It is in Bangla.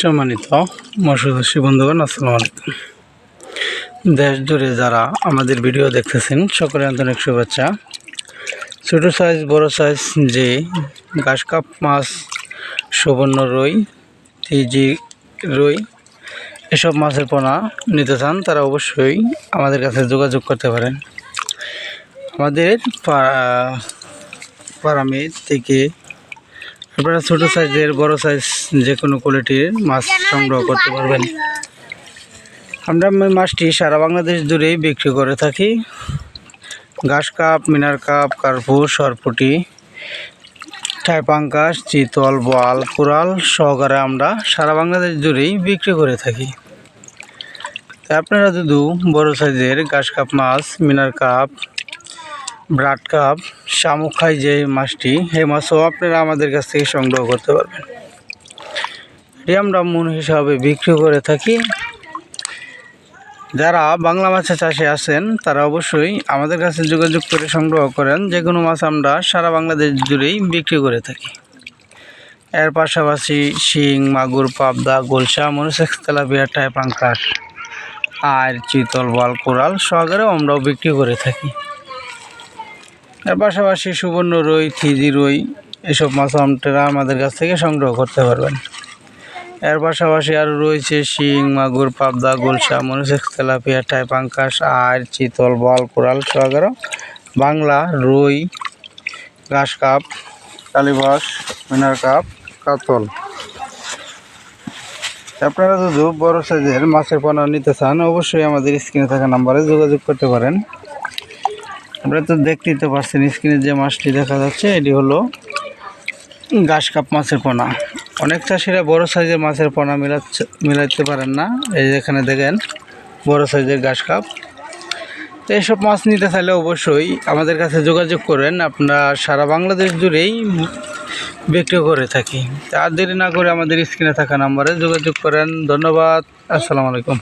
সম্মানিত মৎস্যচাষী বন্ধুগণ, আসসালামু আলাইকুম। দেশ জুড়ে যারা আমাদের ভিডিও দেখতেছেন সকলে আন্তরিক শুভেচ্ছা। ছোটো সাইজ বড় সাইজ যে ঘাস, কাপ, মাছ, সুবর্ণ রুই, তিজি রুই, এসব মাছের পোনা নিতে চান, তারা অবশ্যই আমাদের কাছে যোগাযোগ করতে পারেন। আমাদের পারামি থেকে আপনারা ছোটো সাইজের বড় সাইজ যে কোনো কোয়ালিটির মাছ সংগ্রহ করতে পারবেন। আমরা মাছটি সারা বাংলাদেশ জুড়েই বিক্রি করে থাকি। ঘাস কাপ মিনার কাপ কার্পু সরপুটি টাইপাঙ্কাস চিতল বোয়াল কুড়াল সহকারে আমরা সারা বাংলাদেশ জুড়েই বিক্রি করে থাকি। আপনারা যদি বড় সাইজের ঘাস কাপ মাছ মিনার কাপ ব্রাড কাপ শামুক খাই যে মাছটি, এই মাছও আপনারা আমাদের কাছ থেকে সংগ্রহ করতে পারবেন। এটি আমরা মন হিসাবে বিক্রি করে থাকি। যারা বাংলা মাছের চাষে আছেন, তারা অবশ্যই আমাদের কাছে যোগাযোগ করে সংগ্রহ করেন। যে কোনো মাছ আমরা সারা বাংলাদেশ জুড়েই বিক্রি করে থাকি। এর পাশাপাশি শিং, মাগুর, পাবদা গোলসা মনুসেক্স তেলাপিয়া টাইপ আর চিতল বাল কোরাল সহকারেও আমরাও বিক্রি করে থাকি। এর পাশাপাশি সুবর্ণ রুই থিজি রুই, এসব মাছ আপনারা আমাদের কাছ থেকে সংগ্রহ করতে পারবেন। এর পাশাপাশি আরও রয়েছে শিং, মাগুর, পাবদা গোলসা মনুসেক্স তেলাপিয়া টাইপ আঙ্কাস আর চিতল, বল, কোরাল সহকারে বাংলা, রুই, ঘাস কাপ, কালীবাস, মিনার কাপ, কাতল। আপনারা যদি বড় সাইজের মাছের পোনা নিতে চান, অবশ্যই আমাদের স্ক্রিনে থাকা নাম্বারে যোগাযোগ করতে পারেন। আপনারা তো দেখতেই তো পারছেন স্ক্রিনে যে মাছটি দেখা যাচ্ছে, এটি হলো ঘাস কাপ মাছের পোনা। অনেক চাষিরা বড় সাইজের মাছের পোনা মিলাচ্ছে, মিলাইতে পারেন না। এই যেখানে দেখেন, বড় সাইজের ঘাস কাপ। তো এইসব মাছ নিতে চাইলে অবশ্যই আমাদের কাছে যোগাযোগ করেন। আপনারা সারা বাংলাদেশ জুড়েই বিক্রি করে থাকি। আর দেরি না করে আমাদের স্ক্রিনে থাকা নাম্বারে যোগাযোগ করেন। ধন্যবাদ, আসসালামু আলাইকুম।